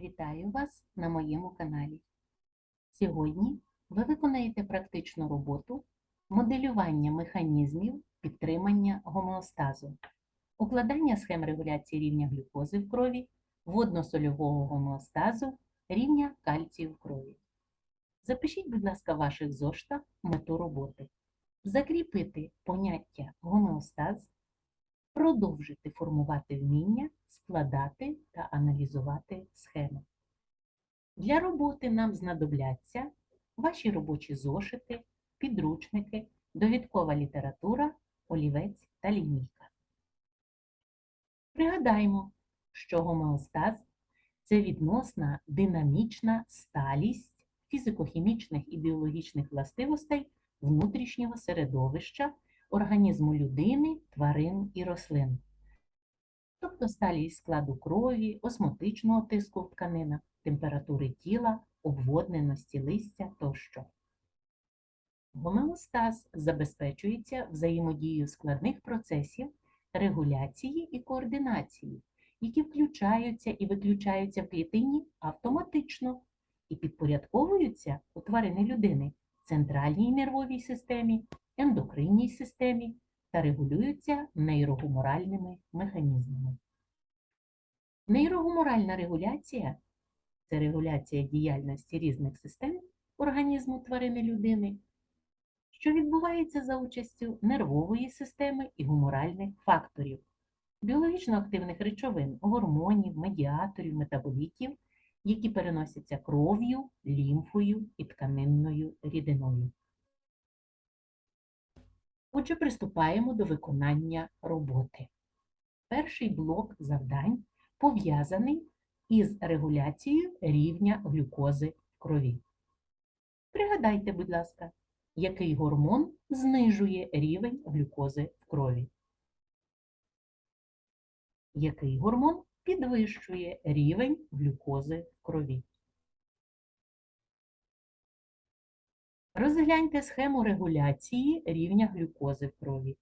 Вітаю вас на моєму каналі. Сьогодні ви виконаєте практичну роботу моделювання механізмів підтримання гомеостазу, укладання схем регуляції рівня глюкози в крові, водно-сольового гомеостазу, рівня кальцію в крові. Запишіть, будь ласка, в ваших зоштах мету роботи. Закріпити поняття гомеостаз, продовжити формувати вміння, складати та аналізувати схеми. Для роботи нам знадобляться ваші робочі зошити, підручники, довідкова література, олівець та лінійка. Пригадаємо, що гомеостаз це відносна динамічна сталість фізико-хімічних і біологічних властивостей внутрішнього середовища організму людини, тварин і рослин. Тобто сталість складу крові, осмотичного тиску в тканинах, температури тіла, обводненості листя тощо. Гомеостаз забезпечується взаємодією складних процесів регуляції і координації, які включаються і виключаються в клітині автоматично і підпорядковуються у тварини людини центральній нервовій системі, ендокринній системі та регулюються нейрогуморальними механізмами. Нейрогуморальна регуляція це регуляція діяльності різних систем організму тварини людини, що відбувається за участю нервової системи і гуморальних факторів, біологічно активних речовин, гормонів, медіаторів, метаболітів, які переносяться кров'ю, лімфою і тканинною рідиною. Отже, приступаємо до виконання роботи. Перший блок завдань пов'язаний із регуляцією рівня глюкози в крові. Пригадайте, будь ласка, який гормон знижує рівень глюкози в крові? Який гормон підвищує рівень глюкози в крові? Розгляньте схему регуляції рівня глюкози в крові.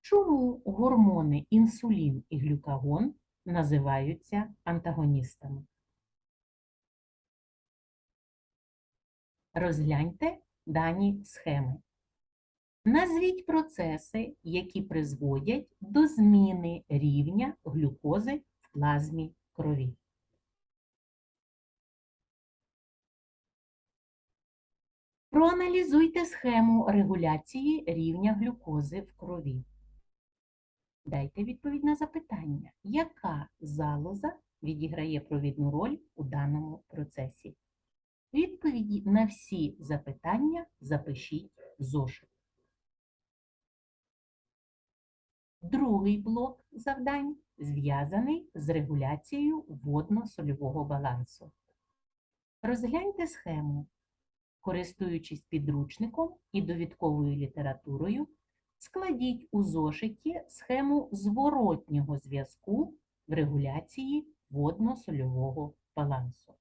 Чому гормони інсулін і глюкагон називаються антагоністами? Розгляньте дані схеми. Назвіть процеси, які призводять до зміни рівня глюкози в плазмі крові. Проаналізуйте схему регуляції рівня глюкози в крові. Дайте відповідь на запитання, яка залоза відіграє провідну роль у даному процесі. Відповіді на всі запитання запишіть в зошит. Другий блок завдань зв'язаний з регуляцією водно-сольового балансу. Розгляньте схему Користуючись підручником і довідковою літературою, складіть у зошиті схему зворотнього зв'язку в регуляції водно-сольового балансу.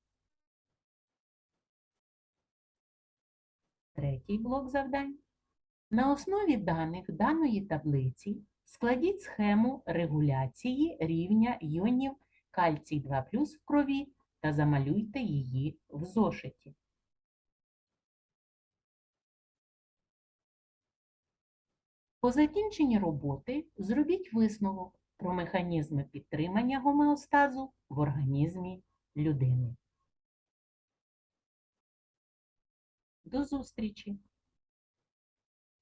Третій блок завдань. На основі даних даної таблиці складіть схему регуляції рівня іонів кальцій 2 в крові та замалюйте її в зошиті. По закінченні роботи зробіть висновок про механізми підтримання гомеостазу в організмі людини. До зустрічі!